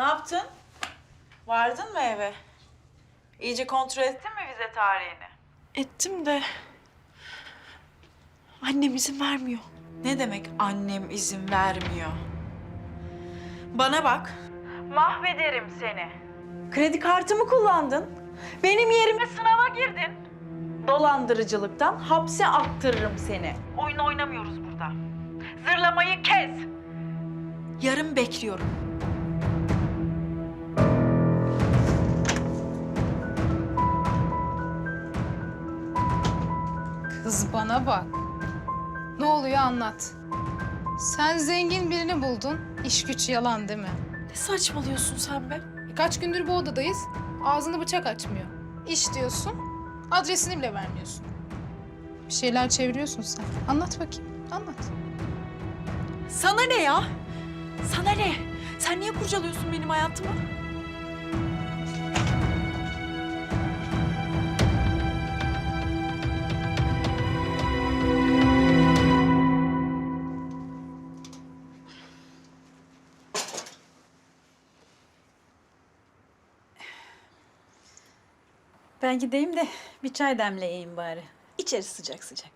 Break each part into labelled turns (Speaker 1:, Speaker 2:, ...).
Speaker 1: Ne yaptın? Vardın mı eve? İyice kontrol ettin mi vize tarihini?
Speaker 2: Ettim de annem izin vermiyor.
Speaker 1: Ne demek annem izin vermiyor? Bana bak. Mahvederim seni. Kredi kartımı kullandın. Benim yerime sınava girdin. Dolandırıcılıktan hapse attırırım seni. Oyun oynamıyoruz burada. Zırlamayı kes. Yarın bekliyorum.
Speaker 3: Kız bana bak. Ne oluyor anlat. Sen zengin birini buldun. İş güç yalan değil mi?
Speaker 2: Ne saçmalıyorsun sen be?
Speaker 3: E, Kaç gündür bu odadayız. Ağzını bıçak açmıyor. İş diyorsun. Adresini bile vermiyorsun. Bir şeyler çeviriyorsun sen. Anlat bakayım. Anlat.
Speaker 2: Sana ne ya? Sana ne? Sen niye kurcalıyorsun benim hayatımı?
Speaker 4: Ben gideyim de bir çay demleyeyim bari. İçeri sıcak sıcak.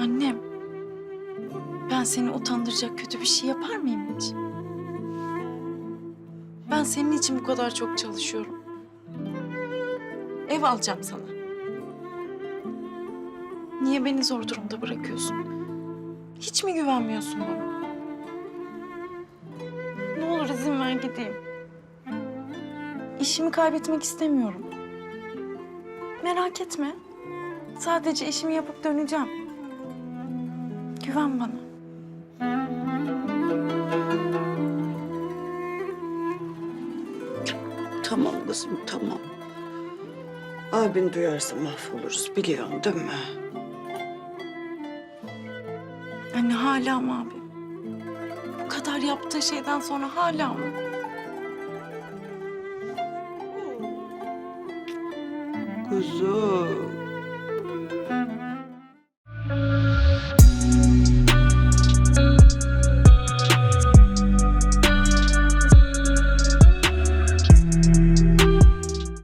Speaker 2: Annem. Ben seni utandıracak kötü bir şey yapar mıyım hiç? Ben senin için bu kadar çok çalışıyorum. Ev alacağım sana. Niye beni zor durumda bırakıyorsun? Hiç mi güvenmiyorsun bana? Ne olur izin ver gideyim. İşimi kaybetmek istemiyorum. Merak etme. Sadece işimi yapıp döneceğim. Güven bana.
Speaker 5: Tamam kızım tamam. Abin duyarsa mahvoluruz biliyorsun değil mi?
Speaker 2: Anne hala mı abi? Bu kadar yaptığı şeyden sonra hala mı?
Speaker 5: Kuzum.